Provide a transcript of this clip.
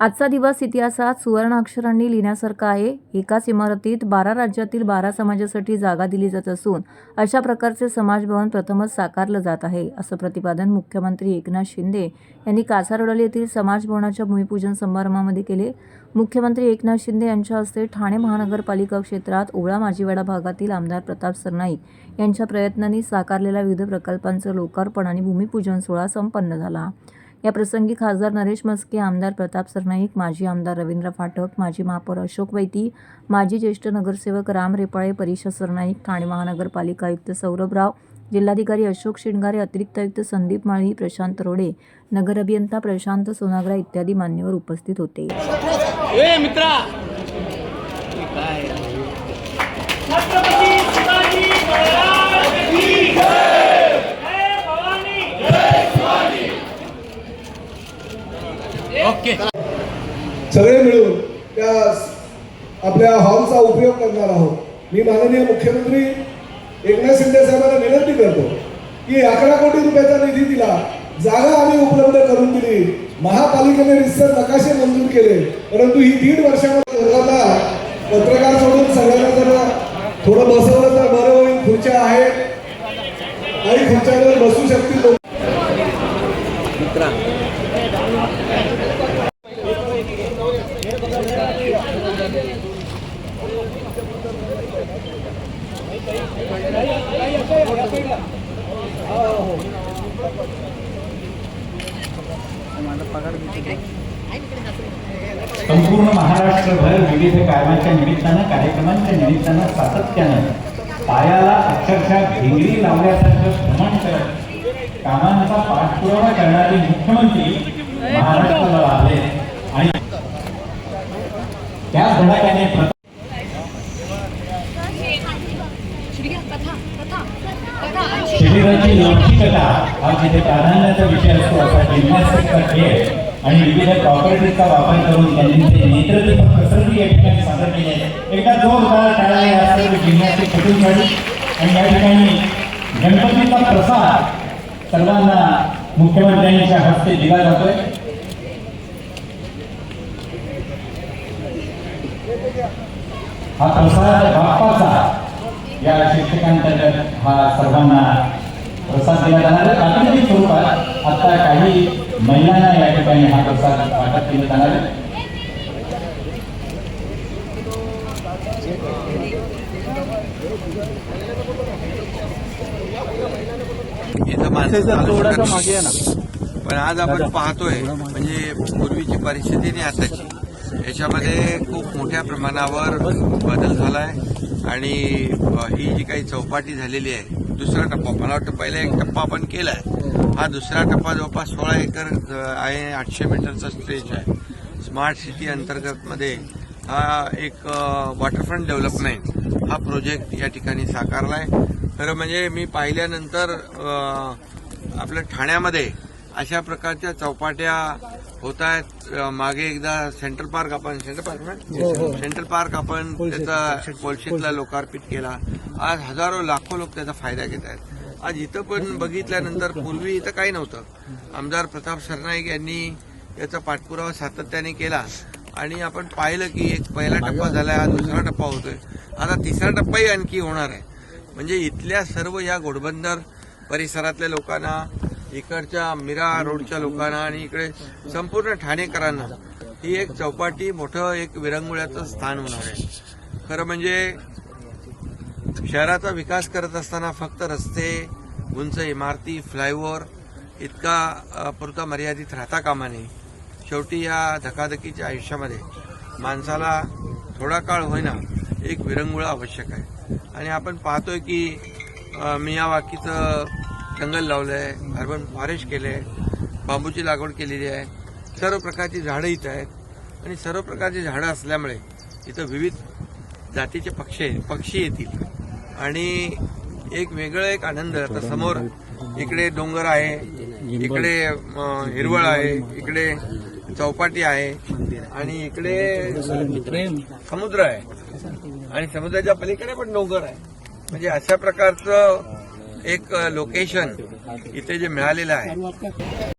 आजचा दिवस इतिहासात सुवर्ण अक्षरांनी लिहिण्यासारखा आहे. एकाच इमारतीत बारा राज्यातील बारा समाजासाठी जागा दिली जात असून अशा प्रकारचे समाजभवन प्रथमच साकारलं जात आहे असं प्रतिपादन मुख्यमंत्री एकनाथ शिंदे यांनी कासारडोली येथील समाजभवनाच्या भूमिपूजन समारंभामध्ये केले. मुख्यमंत्री एकनाथ शिंदे यांच्या हस्ते ठाणे महानगरपालिका क्षेत्रात ओळा माजीवाडा भागातील आमदार प्रताप सरनाईक यांच्या प्रयत्नांनी साकारलेल्या विविध प्रकल्पांचं लोकार्पण आणि भूमिपूजन सोहळा संपन्न झाला. या प्रसंगी खासदार नरेश मस्के आमदार प्रताप सरनाईक माजी आमदार रवींद्र फाटक माजी महापौर अशोक वैती माजी ज्येष्ठ नगरसेवक राम रेपाळे परिषद सरनाईक ठाणे महानगरपालिका आयुक्त सौरभराव जिल्हाधिकारी अशोक शिणगारे अतिरिक्त आयुक्त संदीप माळी प्रशांत रोडे नगर अभियंता प्रशांत सोनाग्रा इत्यादी मान्यवर उपस्थित होते. ए ओके सगळे मिळून त्या आपल्या हॉलचा उपयोग करणार आहोत. मी माननीय मुख्यमंत्री एकनाथ शिंदे साहेबांना विनंती करतो की अकरा कोटी रुपयाचा निधी दिला जागा आम्ही उपलब्ध करून दिली. महापालिकेने रिसर नकाशे मंजूर केले. परंतु ही दीड वर्षामध्ये लोकांना पत्रकार सोडून सगळ्यांना जर थोडं बसवलं तर बरं होईल. खुर्च्या आहेत. काही खुर्च्यांवर बसू शकतील संपूर्ण महाराष्ट्रभर विविध कामाच्या निमित्तानं कार्यक्रमांच्या निमित्तानं सातत्यानं पायाला अक्षरशः भिंगरी लावल्यासारखं भ्रमण करत कामांचा पाठपुरावा करणारे मुख्यमंत्री महाराष्ट्राला लाभले. आणि त्या धडाक्याने आणि लौकिकता हा जिथे प्राधान्याचा विषय असतो असा जिम्नॅस्टिकचा खेळ आणि विविध प्रॉपर्टीजचा वापर करून त्यांनी ते नेतृत्व कसरती या ठिकाणी सादर केले आहे. एकदा जोरदार टाळ्या या सर्व जिम्नॅस्टिक झाली आणि या ठिकाणी गणपतीचा प्रसाद सर्वांना मुख्यमंत्र्यांच्या हस्ते दिला जातोय हा प्रसाद बाप्पाचा या शिक्षकांतर्गत हा सर्वांना प्रसाद दिला जाणार आहे. प्रातिनिधिक स्वरूपात आता काही महिलांना या ठिकाणी हा प्रसाद वाटप केला जाणार आहे. नाही. पण आज आपण पाहतोय म्हणजे पूर्वीची परिस्थिती आणि आताची. याच्यामध्ये खूप मोठ्या प्रमाणावर बदल झालाय आणि अ, ही जी काही चौपाटी झालेली आहे दुसरा टप्पा. मला वाटतं पहिला एक टप्पा आपण आहे हा दुसरा टप्पा जवळपास सोळा एकर आहे आठशे मीटरचा स्ट्रेच आहे. स्मार्ट सिटी अंतर्गतमध्ये हा एक वॉटरफ्रंट डेव्हलपमेंट हा प्रोजेक्ट या ठिकाणी साकारला आहे खरं म्हणजे मी पाहिल्यानंतर आपल्या ठाण्यामध्ये अशा प्रकारच्या चौपाट्या होत आहेत मागे एकदा सेंट्रल पार्क आपण सेंट्रल पार्क ना? सेंट्रल पार्क आपण त्याचा कोलशीतला लोकार्पित केला. आज हजारो लाखो लोक त्याचा फायदा घेत आहेत. आज इथं पण बघितल्यानंतर पूर्वी इथं काही नव्हतं. आमदार प्रताप सरनाईक यांनी याचा पाठपुरावा सातत्याने केला. आणि आपण पाहिलं की एक पहिला टप्पा झालाय हा दुसरा टप्पा होतोय. आता तिसरा टप्पाही आणखी होणार आहे. म्हणजे इथल्या सर्व या घोडबंदर परिसरातल्या लोकांना इकडच्या मिरा रोडच्या लोकांना आणि इकडे संपूर्ण ठाणेकरांना ही एक चौपाटी मोठं एक विरंगुळ्याचं स्थान होणार आहे. खरं म्हणजे शहराचा विकास करत असताना फक्त रस्ते उंच इमारती फ्लायओव्हर इतका पुरता मर्यादित राहता कामा नये. शेवटी या धकाधकीच्या आयुष्यामध्ये माणसाला थोडा काळ होईना एक विरंगुळा आवश्यक आहे. आणि आपण पाहतोय की मियावाकीचं जंगल लावलं आहे अर्बन फॉरेस्ट केलं आहे बांबूची लागवड केलेली आहे. सर्व प्रकारची झाडं इथं आहेत. आणि सर्व प्रकारची झाडं असल्यामुळे इथं विविध जातीचे पक्षी पक्षी येतील. आणि एक वेगळं एक आनंद आता समोर इकडे डोंगर आहे इकडे हिरवळ आहे इकडे चौपाटी आहे आणि इकडे समुद्र आहे. आणि समुद्राच्या पलीकडे पण डोंगर आहे. म्हणजे अशा प्रकारचं एक लोकेशन इथे जे मिळालेलं आहे.